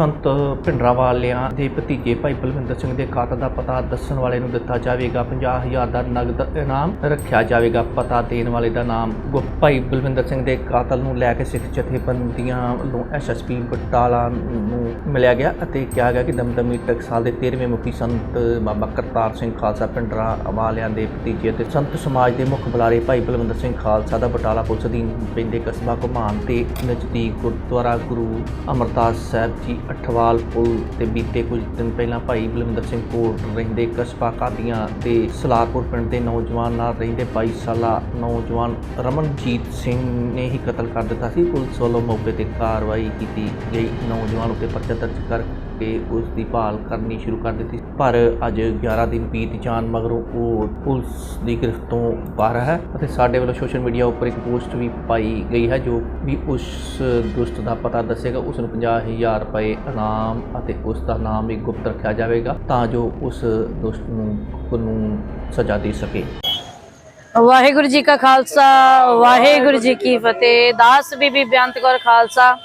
ਸੰਤ ਭਿੰਡਰਾਵਾਲਿਆਂ ਦੇ ਭਤੀਜੇ ਭਾਈ ਬਲਵਿੰਦਰ ਸਿੰਘ ਦੇ ਕਾਤਲ ਦਾ ਪਤਾ ਦੱਸਣ ਵਾਲੇ ਨੂੰ ਦਿੱਤਾ ਜਾਵੇਗਾ। 50000 ਦਾ ਨਗਦ ਇਨਾਮ ਰੱਖਿਆ ਜਾਵੇਗਾ। ਪਤਾ ਦੇਣ ਵਾਲੇ ਦਾ ਨਾਮ ਭਾਈ ਬਲਵਿੰਦਰ ਸਿੰਘ ਦੇ ਕਾਤਲ ਨੂੰ ਲੈ ਕੇ ਸਿੱਖ ਜਥੇਬੰਦੀਆਂ ਵੱਲੋਂ ਐਸਐਸਪੀ ਬਟਾਲਾ ਨੂੰ ਮਿਲਿਆ ਗਿਆ ਅਤੇ ਕਿਹਾ ਗਿਆ ਕਿ ਦਮਦਮੀ ਟਕਸਾਲ ਦੇ 13ਵੇਂ ਮੁਖੀ ਸੰਤ ਬਾਬਾ ਕਰਤਾਰ ਸਿੰਘ ਖਾਲਸਾ ਭਿੰਡਰਾ ਵਾਲਿਆਂ ਦੇ ਭਤੀਜੇ ਅਤੇ ਸੰਤ ਸਮਾਜ ਦੇ ਮੁੱਖ ਬੁਲਾਰੇ ਭਾਈ ਬਲਵਿੰਦਰ ਸਿੰਘ ਖਾਲਸਾ ਦਾ ਬਟਾਲਾ ਪੁਲਿਸ ਅਧੀਨ ਪੈਂਦੇ ਕਸਬਾ ਘੁਮਾਨ ਤੇ ਨਜ਼ਦੀਕ ਗੁਰਦੁਆਰਾ ਗੁਰੂ ਅਮਰਦਾਸ ਸਾਹਿਬ ਜੀ ਅਠਵਾਲ ਪੁਲ ਤੇ ਬੀਤੇ ਕੁਝ ਦਿਨ ਪਹਿਲਾਂ ਭਾਈ ਬਲਵਿੰਦਰ ਸਿੰਘ ਕੋਟ ਰਹਿੰਦੇ ਕਸਬਾ ਕਾਦੀਆਂ ਦੇ ਸਲਾਰਪੁਰ ਪਿੰਡ ਦੇ ਨੌਜਵਾਨ ਨਾਲ ਰਹਿੰਦੇ 22 ਸਾਲਾ ਨੌਜਵਾਨ ਰਮਨਜੀਤ ਸਿੰਘ ਨੇ ਹੀ ਕਤਲ ਕਰ ਦਿੱਤਾ ਸੀ। ਪੁਲਿਸ ਵੱਲੋਂ ਮੌਕੇ ਤੇ ਕਾਰਵਾਈ ਕੀਤੀ ਗਈ। ਨੌਜਵਾਨ ਉੱਤੇ ਪਰਚਾ ਦਰਜ ਕਰ ਕਰਕੇ ਉਸ ਦੀ ਭਾਲ ਕਰਨੀ ਸ਼ੁਰੂ ਕਰ ਦਿੱਤੀ। ਪਰ ਅੱਜ 11 ਦਿਨ ਬੀਤ ਜਾਣ ਮਗਰੋਂ ਉਹ ਪੁਲਿਸ ਦੀ ਗ੍ਰਿਫਤ ਤੋਂ ਬਾਹਰ ਹੈ ਅਤੇ ਸਾਡੇ ਵੱਲੋਂ ਸੋਸ਼ਲ ਮੀਡੀਆ ਉੱਪਰ ਇੱਕ ਪੋਸਟ ਵੀ ਪਾਈ ਗਈ ਹੈ ਜੋ ਵੀ ਉਸ ਦੁਸ਼ਟ ਦਾ ਪਤਾ ਦੱਸੇਗਾ, ਉਸ ਨੂੰ 50000 ਰੁਪਏ ਇਨਾਮ ਅਤੇ ਉਸ ਦਾ ਨਾਮ ਵੀ ਗੁਪਤ ਰੱਖਿਆ ਜਾਵੇਗਾ ਤਾਂ ਜੋ ਉਸ ਦੁਸ਼ਟ ਨੂੰ ਕਾਨੂੰਨ ਸਜ਼ਾ ਦੇ ਸਕੇ। ਵਾਹਿਗੁਰੂ ਜੀ ਕਾ ਖਾਲਸਾ, ਵਾਹਿਗੁਰੂ ਜੀ ਕੀ ਫਤਿਹ, ਦਾਸ ਬੀਬੀ ਬੇਅੰਤ ਕੌਰ ਖਾਲਸਾ।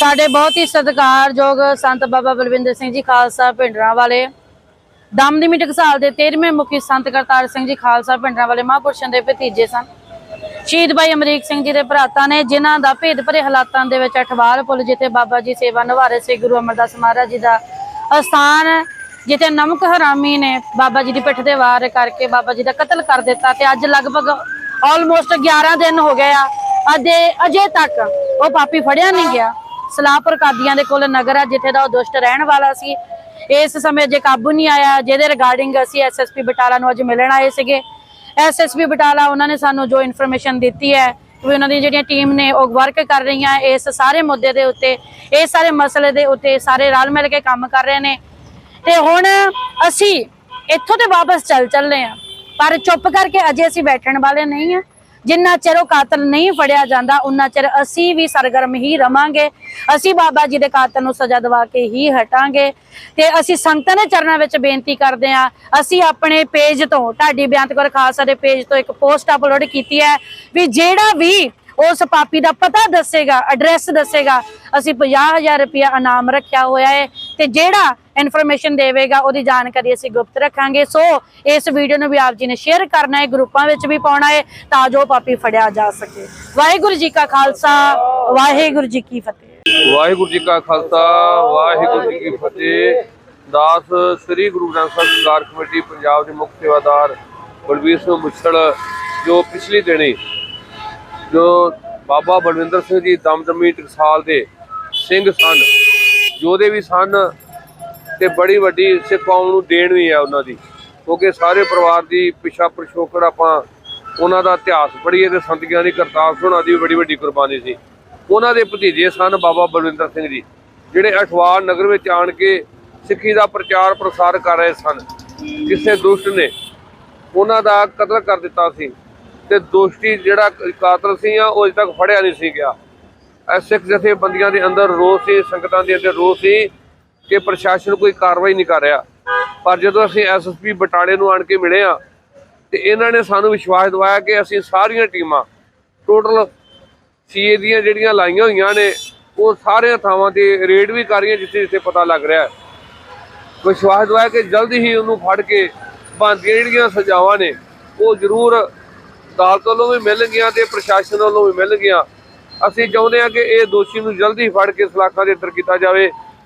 ਸਾਡੇ ਬਹੁਤ ਹੀ ਸਤਿਕਾਰਯੋਗ ਸੰਤ ਬਾਬਾ ਬਲਵਿੰਦਰ ਸਿੰਘ ਜੀ ਖਾਲਸਾ ਭਿੰਡਰਾਂ ਵਾਲੇ। ਦਮਦਮੀ ਟਕਸਾਲ ਦੇ 13ਵੇਂ ਮੁਖੀ ਸੰਤ ਕਰਤਾਰ ਸਿੰਘ ਜੀ ਖਾਲਸਾ ਭਿੰਡਰਾਂ ਵਾਲੇ ਮਹਾਂਪੁਰਸ਼ਾਂ ਦੇ ਭਤੀਜੇ ਸਨ। ਸ਼ਹੀਦ ਭਾਈ ਅਮਰੀਕ ਸਿੰਘ ਜੀ ਦੇ ਭਰਾਤਾ ਨੇ ਜਿਨ੍ਹਾਂ ਦਾ ਭੇਦ ਭਰੇ ਹਾਲਾਤਾਂ ਦੇ ਵਿੱਚ ਅਠਵਾਲ ਪੁੱਲ ਜਿੱਥੇ ਬਾਬਾ ਜੀ ਸੇਵਾ ਨਿਭਾ ਸ੍ਰੀ ਗੁਰੂ ਅਮਰਦਾਸ ਮਹਾਰਾਜ ਜੀ ਦਾ ਅਸਥਾਨ, ਜਿੱਥੇ ਨਮਕ ਹਰਾਮੀ ਨੇ ਬਾਬਾ ਜੀ ਦੀ ਪਿੱਠ ਤੇ ਵਾਰ ਕਰਕੇ ਬਾਬਾ ਜੀ ਦਾ ਕਤਲ ਕਰ ਦਿੱਤਾ ਤੇ ਅੱਜ ਲਗਭਗ ਆਲਮੋਸਟ 11 ਦਿਨ ਹੋ ਗਏ ਆ, ਅਜੇ ਅਜੇ ਤੱਕ ਉਹ ਪਾਪੀ ਫੜਿਆ ਨਹੀਂ ਗਿਆ। ਸਲਾਹਪੁਰ ਕਾਦੀਆਂ ਦੇ ਕੋਲ ਨਗਰ ਆ, ਜਿੱਥੇ ਦਾ ਉਹ ਦੁਸ਼ਟ ਰਹਿਣ ਵਾਲਾ ਸੀ। ਇਸ ਸਮੇਂ ਜੇ ਕਾਬੂ ਨਹੀਂ ਆਇਆ। ਜਿਹਦੇ ਰਿਗਾਰਡਿੰਗ ਅਸੀਂ ਐਸਐਸਪੀ ਬਟਾਲਾ ਨੂੰ ਅੱਜ ਮਿਲਣ ਆਏ ਸੀਗੇ। ਐਸਐਸਪੀ ਬਟਾਲਾ, ਉਹਨਾਂ ਨੇ ਸਾਨੂੰ ਜੋ ਇਨਫੋਰਮੇਸ਼ਨ ਦਿੱਤੀ ਹੈ ਵੀ ਉਹਨਾਂ ਦੀ ਜਿਹੜੀਆਂ ਟੀਮ ਨੇ, ਉਹ ਵਰਕ ਕਰ ਰਹੀਆਂ। ਇਸ ਸਾਰੇ ਮੁੱਦੇ ਦੇ ਉੱਤੇ ਇਸ ਸਾਰੇ ਮਸਲੇ ਦੇ ਉੱਤੇ ਸਾਰੇ ਰਲ ਮਿਲ ਕੇ ਕੰਮ ਕਰ ਰਹੇ ਨੇ। ਤੇ ਹੁਣ ਅਸੀਂ ਇੱਥੋਂ ਤੇ ਵਾਪਸ ਚੱਲ ਚੱਲੇ ਆ ਪਰ ਚੁੱਪ ਕਰਕੇ ਅਜੇ ਅਸੀਂ ਬੈਠਣ ਵਾਲੇ ਨਹੀਂ ਆ ਜਿੰਨਾ ਚਿਰ ਉਹ ਕਾਤਲ ਨਹੀਂ ਫੜਿਆ ਜਾਂਦਾ, ਉਨਾ ਚਿਰ ਅਸੀਂ ਵੀ ਸਰਗਰਮ ਹੀ ਰਵਾਂਗੇ। ਅਸੀਂ ਬਾਬਾ ਜੀ ਦੇ ਕਾਤਲ ਨੂੰ ਸਜ਼ਾ ਦਿਵਾ ਕੇ ਹੀ ਹਟਾਂਗੇ। ਤੇ ਅਸੀਂ ਸੰਗਤਾਂ ਦੇ ਚਰਨਾਂ ਵਿੱਚ ਬੇਨਤੀ ਕਰਦੇ ਆ ਅਸੀਂ ਆਪਣੇ ਪੇਜ ਤੋਂ ਢਾਡੀ ਬਿਆੰਤ ਕੌਰ ਖਾਲਸਾ ਦੇ ਪੇਜ ਤੋਂ ਇੱਕ ਪੋਸਟ ਅਪਲੋਡ ਕੀਤੀ ਹੈ ਵੀ ਜਿਹੜਾ ਵੀ ਉਸ ਪਾਪੀ ਦਾ ਪਤਾ ਦੱਸੇਗਾ ਐਡਰੈਸ ਦੱਸੇਗਾ, ਅਸੀਂ 50000 ਰੁਪਇਆ ਇਨਾਮ ਰੱਖਿਆ ਹੋਇਆ ਹੈ। ਤੇ ਜਿਹੜਾ ਇਨਫੋਰਮੇਸ਼ਨ ਦੇਵੇਗਾ, ਉਹਦੀ ਜਾਣਕਾਰੀ ਅਸੀਂ ਗੁਪਤ ਰੱਖਾਂਗੇ। ਸੋ ਇਸ ਵੀਡੀਓ ਨੂੰ ਵੀ ਆਪ ਜੀ ਨੇ ਸ਼ੇਅਰ ਕਰਨਾ ਹੈ, ਗਰੁੱਪਾਂ ਵਿੱਚ ਵੀ ਪਾਉਣਾ ਹੈ, ਤਾਂ ਜੋ ਪਾਪੀ ਫੜਿਆ ਜਾ ਸਕੇ। ਵਾਹਿਗੁਰੂ ਜੀ ਕਾ ਖਾਲਸਾ, ਵਾਹਿਗੁਰੂ ਜੀ ਕੀ ਫਤਿਹ। ਵਾਹਿਗੁਰੂ ਜੀ ਕਾ ਖਾਲਸਾ, ਵਾਹਿਗੁਰੂ ਜੀ ਕੀ ਫਤਿਹ। ਦਾਸ ਸ੍ਰੀ ਗੁਰੂ ਗ੍ਰੰਥ ਸਾਹਿਬ ਸਰਕਾਰ ਕਮੇਟੀ, ਪੰਜਾਬ ਦੇ ਮੁੱਖ ਸੇਵਾਦਾਰ ਬਲਵੀਰ ਸਿੰਘ ਮੁੱਛੜ, ਜੋ ਪਿਛਲੀ ਦਿਨੀ ਜੋ ਬਾਬਾ ਬਲਵਿੰਦਰ ਸਿੰਘ ਜੀ ਦਮਦਮੀ ਟਕਸਾਲ ਦੇ ਸਿੰਘ ਸਨ ਯੋਧੇ ਵੀ ਸਨ ਤੇ ਬੜੀ ਵੱਡੀ ਸਿੱਖ ਕੌਮ ਨੂੰ ਦੇਣ ਵੀ ਹੈ ਉਹਨਾਂ ਦੀ। ਕਿਉਂਕਿ ਸਾਰੇ ਪਰਿਵਾਰ ਦੀ ਪਿਛਾ ਪ੍ਰਸ਼ੋਕੜ ਆਪਾਂ ਉਹਨਾਂ ਦਾ ਇਤਿਹਾਸ ਪੜ੍ਹੀਏ ਤੇ ਸੰਤ ਗਿਆਨੀ ਕਰਤਾਰ ਸਿੰਘ ਉਹਨਾਂ ਦੀ ਵੀ ਬੜੀ ਵੱਡੀ ਕੁਰਬਾਨੀ ਸੀ। ਉਹਨਾਂ ਦੇ ਭਤੀਜੇ ਸਨ ਬਾਬਾ ਬਲਵਿੰਦਰ ਸਿੰਘ ਜੀ, ਜਿਹੜੇ ਅਠਵਾਲ ਨਗਰ ਵਿੱਚ ਆਣ ਕੇ ਸਿੱਖੀ ਦਾ ਪ੍ਰਚਾਰ ਪ੍ਰਸਾਰ ਕਰ ਰਹੇ ਸਨ। ਕਿਸੇ ਦੁਸ਼ਟ ਨੇ ਉਹਨਾਂ ਦਾ ਕਤਲ ਕਰ ਦਿੱਤਾ ਸੀ ਤੇ ਦੋਸ਼ੀ ਜਿਹੜਾ ਕਾਤਲ ਸੀ ਆ, ਉਹ ਅਜੇ ਤੱਕ ਫੜਿਆ ਨਹੀਂ ਸੀ ਗਿਆ। ਇਹ ਸਿੱਖ ਜਥੇਬੰਦੀਆਂ ਦੇ ਅੰਦਰ ਰੋਸ ਸੀ, ਸੰਗਤਾਂ ਦੇ ਅੰਦਰ ਰੋਸ ਸੀ ਕਿ ਪ੍ਰਸ਼ਾਸਨ ਕੋਈ ਕਾਰਵਾਈ ਨਹੀਂ ਕਰ ਰਿਹਾ। ਪਰ ਜਦੋਂ ਅਸੀਂ ਐਸਐਸਪੀ ਬਟਾਲੇ ਨੂੰ ਆਣ ਕੇ ਮਿਲੇ ਆ ਤੇ ਇਹਨਾਂ ਨੇ ਸਾਨੂੰ ਵਿਸ਼ਵਾਸ ਦਿਵਾਇਆ ਕਿ ਅਸੀਂ ਸਾਰੀਆਂ ਟੀਮਾਂ, ਟੋਟਲ ਸੀਏ ਦੀਆਂ ਜਿਹੜੀਆਂ ਲਾਈਆਂ ਹੋਈਆਂ ਨੇ, ਉਹ ਸਾਰੀਆਂ ਥਾਵਾਂ ਤੇ ਰੇਡ ਵੀ ਕਰ ਰਹੀਆਂ ਜਿੱਥੇ ਜਿੱਥੇ ਪਤਾ ਲੱਗ ਰਿਹਾ ਵਿਸ਼ਵਾਸ ਦਵਾਇਆ ਕਿ ਜਲਦੀ ਹੀ ਉਹਨੂੰ ਫੜ ਕੇ ਬਣਦੀਆਂ ਜਿਹੜੀਆਂ ਸਜ਼ਾਵਾਂ ਨੇ, ਉਹ ਜ਼ਰੂਰ ਅਦਾਲਤ ਵੱਲੋਂ ਵੀ ਮਿਲਣਗੀਆਂ ਤੇ ਪ੍ਰਸ਼ਾਸਨ ਵੱਲੋਂ ਵੀ ਮਿਲਣਗੀਆਂ। ਅਸੀਂ ਚਾਹੁੰਦੇ ਹਾਂ ਕਿ ਇਹ ਦੋਸ਼ੀ ਨੂੰ ਜਲਦੀ ਫੜ ਕੇ ਸਲਾਖਾਂ ਦੇ ਅੰਦਰ ਕੀਤਾ ਜਾਵੇ।